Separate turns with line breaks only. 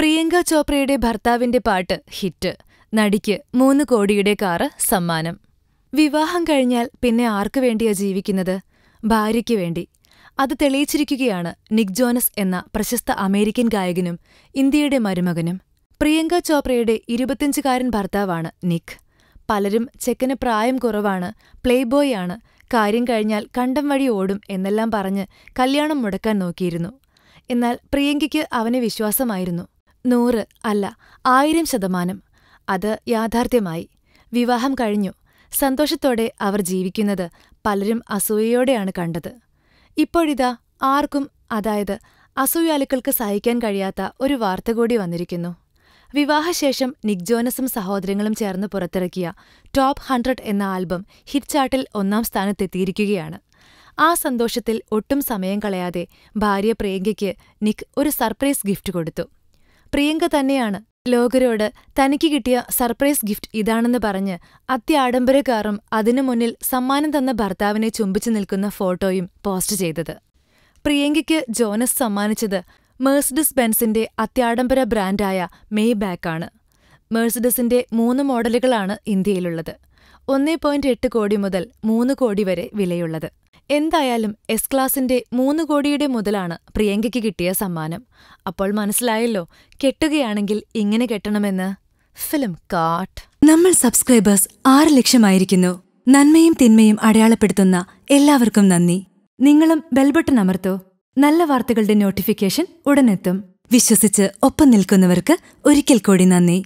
പ്രിയങ്ക ചോപ്രയുടെ ഭർത്താവിന്റെ പാട്ട് ഹിറ്റ്. നടിക്ക് മൂന്ന് കോടിയുടെ കാറ് സമ്മാനം. വിവാഹം കഴിഞ്ഞാൽ പിന്നെ ആർക്കു വേണ്ടിയാ ജീവിക്കുന്നത്? ഭാര്യയ്ക്ക് വേണ്ടി. അത് തെളിയിച്ചിരിക്കുകയാണ് നിക് ജോനസ് എന്ന പ്രശസ്ത അമേരിക്കൻ ഗായകനും ഇന്ത്യയുടെ മരുമകനും. പ്രിയങ്ക ചോപ്രയുടെ ഇരുപത്തിയഞ്ചുകാരൻ ഭർത്താവാണ് നിക്. പലരും ചെക്കന് പ്രായം കുറവാണ് പ്ലേബോയ് ആണ് കാര്യം കഴിഞ്ഞാൽ കണ്ടം വഴി ഓടും എന്നെല്ലാം പറഞ്ഞ് കല്യാണം മുടക്കാൻ നോക്കിയിരുന്നു. എന്നാൽ പ്രിയങ്കയ്ക്ക് അവനെ വിശ്വാസമായിരുന്നു. നൂറ് അല്ല ആയിരം ശതമാനം. അത് യാഥാർത്ഥ്യമായി. വിവാഹം കഴിഞ്ഞു. സന്തോഷത്തോടെ അവർ ജീവിക്കുന്നത് പലരും അസൂയയോടെയാണ് കണ്ടത്. ഇപ്പോഴിതാ ആർക്കും അതായത് അസൂയാലുക്കൾക്ക് സഹിക്കാൻ കഴിയാത്ത ഒരു വാർത്ത കൂടി വന്നിരിക്കുന്നു. വിവാഹശേഷം നിക് ജോനസും സഹോദരങ്ങളും ചേർന്ന് പുറത്തിറക്കിയ ടോപ്പ് ഹൺഡ്രഡ് എന്ന ആൽബം ഹിറ്റ് ചാർട്ടിൽ ഒന്നാം സ്ഥാനത്തെത്തിയിരിക്കുകയാണ്. ആ സന്തോഷത്തിൽ ഒട്ടും സമയം കളയാതെ ഭാര്യ പ്രിയങ്കയ്ക്ക് നിക് ഒരു സർപ്രൈസ് ഗിഫ്റ്റ് കൊടുത്തു. പ്രിയങ്ക തന്നെയാണ്. ലോകരോട് തനിക്ക് കിട്ടിയ സർപ്രൈസ് ഗിഫ്റ്റ് ഇതാണെന്ന് പറഞ്ഞ് അത്യാഡംബരക്കാറും അതിനു മുന്നിൽ സമ്മാനം തന്ന ഭർത്താവിനെ ചുംബിച്ചു നിൽക്കുന്ന ഫോട്ടോയും പോസ്റ്റ് ചെയ്തത്. പ്രിയങ്കയ്ക്ക് ജോനസ് സമ്മാനിച്ചത് മേഴ്സിഡസ് ബെൻസിന്റെ അത്യാഡംബര ബ്രാൻഡായ മെയ് ബാക്കാണ് മേഴ്സിഡസിന്റെ മൂന്ന് മോഡലുകളാണ് ഇന്ത്യയിലുള്ളത്. ഒന്നേ പോയിന്റ് എട്ട് കോടി മുതൽ മൂന്ന് കോടി വരെ വിലയുള്ളത്. എന്തായാലും എസ് ക്ലാസിന്റെ മൂന്ന് കോടിയുടെ മുതലാണ് പ്രിയങ്കയ്ക്ക് കിട്ടിയ സമ്മാനം. അപ്പോൾ മനസ്സിലായല്ലോ കെട്ടുകയാണെങ്കിൽ ഇങ്ങനെ കെട്ടണമെന്ന്. ഫിലിം കാട്ട്.
നമ്മൾ സബ്സ്ക്രൈബേഴ്സ് ആറ് ലക്ഷമായിരിക്കുന്നു. നന്മയും തിന്മയും അടയാളപ്പെടുത്തുന്ന എല്ലാവർക്കും നന്ദി. നിങ്ങളും ബെൽബട്ടൺ അമർത്തോ. നല്ല വാർത്തകളുടെ നോട്ടിഫിക്കേഷൻ ഉടനെത്തും. വിശ്വസിച്ച് ഒപ്പം നിൽക്കുന്നവർക്ക് ഒരിക്കൽ കൂടി നന്ദി.